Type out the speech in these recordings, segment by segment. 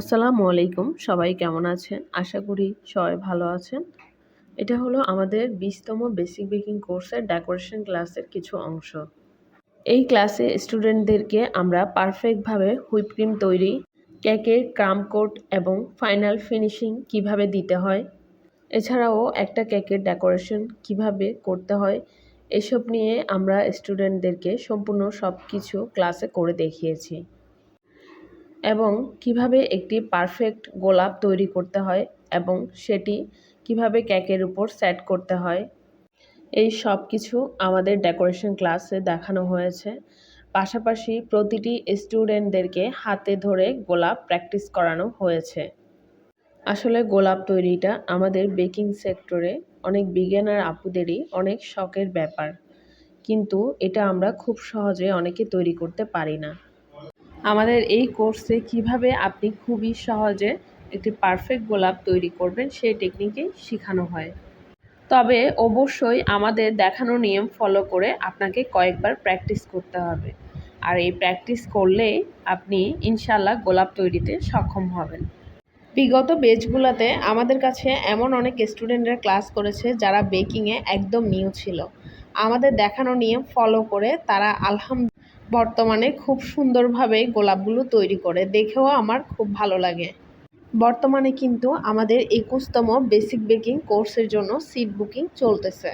আসসালামু আলাইকুম। সবাই কেমন আছেন? আশা করি সবাই ভালো আছেন। এটা হলো আমাদের বিশতম বেসিক বেকিং কোর্সের ডেকোরেশন ক্লাসের কিছু অংশ। এই ক্লাসে স্টুডেন্টদেরকে আমরা পারফেক্টভাবে হুইপ ক্রিম তৈরি, কেকের কোট এবং ফাইনাল ফিনিশিং কীভাবে দিতে হয়, এছাড়াও একটা কেকের ডেকোরেশন কীভাবে করতে হয়, এসব নিয়ে আমরা স্টুডেন্টদেরকে সম্পূর্ণ সব কিছু ক্লাসে করে দেখিয়েছি। এবং কীভাবে একটি পারফেক্ট গোলাপ তৈরি করতে হয় এবং সেটি কীভাবে কেকের উপর সেট করতে হয়, এই সব কিছু আমাদের ডেকোরেশন ক্লাসে দেখানো হয়েছে। পাশাপাশি প্রতিটি স্টুডেন্টদেরকে হাতে ধরে গোলাপ প্র্যাকটিস করানো হয়েছে। আসলে গোলাপ তৈরিটা আমাদের বেকিং সেক্টরে অনেক বিজ্ঞানার আপুদেরই অনেক শখের ব্যাপার। কিন্তু এটা আমরা খুব সহজে অনেকে তৈরি করতে পারি না। আমাদের এই কোর্সে কীভাবে আপনি খুবই সহজে একটি পারফেক্ট গোলাপ তৈরি করবেন, সেই টেকনিকেই শেখানো হয়। তবে অবশ্যই আমাদের দেখানো নিয়ম ফলো করে আপনাকে কয়েকবার প্র্যাকটিস করতে হবে। আর এই প্র্যাকটিস করলে আপনি ইনশাল্লাহ গোলাপ তৈরিতে সক্ষম হবেন। বিগত বেচগুলোতে আমাদের কাছে এমন অনেক স্টুডেন্টরা ক্লাস করেছে যারা বেকিংয়ে একদম নিউ ছিল। আমাদের দেখানো নিয়ম ফলো করে তারা আলহাম বর্তমানে খুব সুন্দরভাবে গোলাপগুলো তৈরি করে। দেখেও আমার খুব ভালো লাগে। বর্তমানে কিন্তু আমাদের একুশতম বেসিক বেকিং কোর্সের জন্য সিট বুকিং চলতেছে।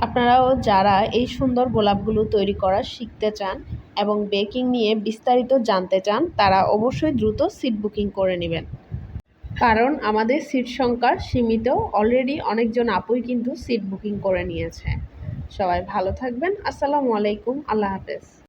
আপনারাও যারা এই সুন্দর গোলাপগুলো তৈরি করা শিখতে চান এবং বেকিং নিয়ে বিস্তারিত জানতে চান, তারা অবশ্যই দ্রুত সিট বুকিং করে নেবেন। কারণ আমাদের সিট সংখ্যা সীমিত, অলরেডি অনেকজন আপুই কিন্তু সিট বুকিং করে নিয়েছে। সবাই ভালো থাকবেন। আসসালামু আলাইকুম। আল্লাহ হাফেজ।